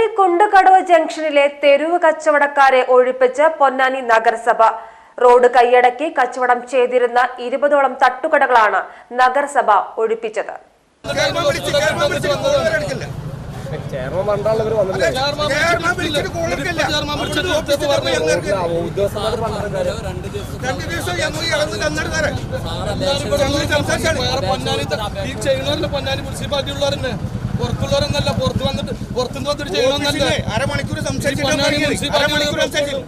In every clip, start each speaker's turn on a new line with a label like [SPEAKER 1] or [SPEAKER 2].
[SPEAKER 1] പൊന്നാനി കുണ്ടുകടവ് ജംഗ്ഷനിലെ തെരുവ് കച്ചവടക്കാരെ ഒഴിപ്പിച്ച് പൊന്നാനി നഗരസഭ റോഡ് കൈയടക്കി കച്ചവടം ചെയ്തിരുന്ന ഇരുപതോളം തട്ടുകടകളാണ് നഗരസഭ ഒഴിപ്പിച്ചത്
[SPEAKER 2] പൊന്നാനി മുനിസിപ്പാലിറ്റി ഉള്ളവരെന്നെ പുറത്തുള്ളവരെന്നല്ല പുറത്ത് വന്നിട്ട് പുറത്തുനിന്ന് വന്നിട്ട് ചെയ്യണമെന്നല്ല
[SPEAKER 3] അരമണിക്കൂർ സംസാരിച്ചിട്ടാണ്
[SPEAKER 2] പൊന്നാനി
[SPEAKER 3] ഇറങ്ങിയത്.
[SPEAKER 2] മുനിസിപ്പാലിറ്റി
[SPEAKER 3] അരമണിക്കൂർ സംസാരിച്ചു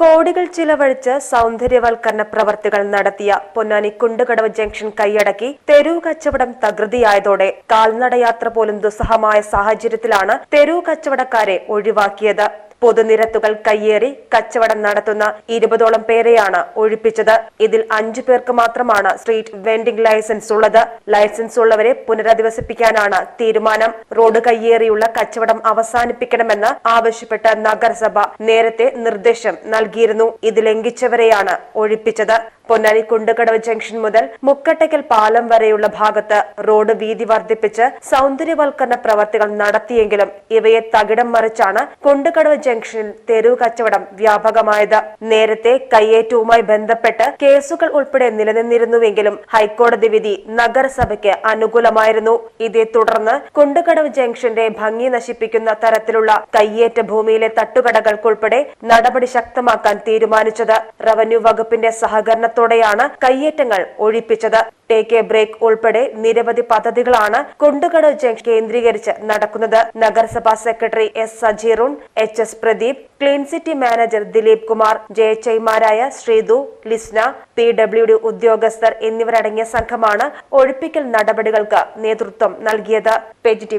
[SPEAKER 1] കോടികൾ ചിലവഴിച്ച് സൗന്ദര്യവൽക്കരണ പ്രവർത്തികൾ നടത്തിയ പൊന്നാനി കുണ്ടുകടവ് ജംഗ്ഷൻ കൈയടക്കി തെരുവ് കച്ചവടം തകൃതിയായതോടെ കാൽനടയാത്ര പോലും ദുസ്സഹമായ സാഹചര്യത്തിലാണ് തെരുവ് കച്ചവടക്കാരെ ഒഴിവാക്കിയത്. പൊതുനിരത്തുകൾ കയ്യേറി കച്ചവടം നടത്തുന്ന ഇരുപതോളം പേരെയാണ് ഒഴിപ്പിച്ചത്. ഇതിൽ അഞ്ചു പേർക്ക് മാത്രമാണ് സ്ട്രീറ്റ് വെൻഡിംഗ് ലൈസൻസ് ഉള്ളത്. ലൈസൻസ് ഉള്ളവരെ പുനരധിവസിപ്പിക്കാനാണ് തീരുമാനം. റോഡ് കയ്യേറിയുള്ള കച്ചവടം അവസാനിപ്പിക്കണമെന്ന് ആവശ്യപ്പെട്ട നഗരസഭ നേരത്തെ നിർദ്ദേശം നൽകിയിരുന്നു. ഇത് ലംഘിച്ചവരെയാണ് ഒഴിപ്പിച്ചത്. പൊന്നാനി കുണ്ടുകടവ് ജംഗ്ഷൻ മുതൽ മുക്കട്ടയ്ക്കൽ പാലം വരെയുള്ള ഭാഗത്ത് റോഡ് വീതി വർദ്ധിപ്പിച്ച് സൗന്ദര്യവൽക്കരണ പ്രവർത്തികൾ നടത്തിയെങ്കിലും ഇവയെ തകിടം മറിച്ചാണ് കുണ്ടുകടവ് ജംഗ്ഷനിൽ തെരുവ് കച്ചവടം വ്യാപകമായത്. നേരത്തെ കയ്യേറ്റവുമായി ബന്ധപ്പെട്ട് കേസുകൾ ഉൾപ്പെടെ നിലനിന്നിരുന്നുവെങ്കിലും ഹൈക്കോടതി വിധി നഗരസഭയ്ക്ക് അനുകൂലമായിരുന്നു. ഇതേ തുടർന്ന് കുണ്ടുകടവ് ജംഗ്ഷന്റെ ഭംഗി നശിപ്പിക്കുന്ന തരത്തിലുള്ള കയ്യേറ്റ ഭൂമിയിലെ തട്ടുകടകൾക്കുൾപ്പെടെ നടപടി ശക്തമാക്കാൻ തീരുമാനിച്ചത്. റവന്യൂ വകുപ്പിന്റെ സഹകരണത്തോടെയാണ് കയ്യേറ്റങ്ങൾ ഒഴിപ്പിച്ചത്. ടേക്ക് എ ബ്രേക്ക് ഉൾപ്പെടെ നിരവധി പദ്ധതികളാണ് കുണ്ടുകട ജംഗ്ഷൻ കേന്ദ്രീകരിച്ച് നടക്കുന്നത്. നഗരസഭാ secretary S സജീറുൺ H S Pradeep clean city manager Dileep Kumar J H ഐമാരായ Sreethu Lisna P W D ഉദ്യോഗസ്ഥർ എന്നിവരടങ്ങിയ സംഘമാണ് ഒഴിപ്പിക്കൽ നടപടികൾക്ക് നേതൃത്വം നൽകിയത്.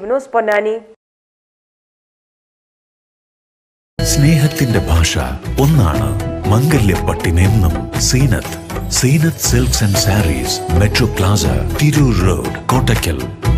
[SPEAKER 1] ന്യൂസ് പൊന്നാനി.
[SPEAKER 4] സ്നേഹത്തിന്റെ ഭാഷ ഒന്നാണ് മംഗല്യപ്പട്ടിനെന്നും Zeenath. Zenith Silks and Saris, Metro Plaza, Tiru Road, Kottakkal.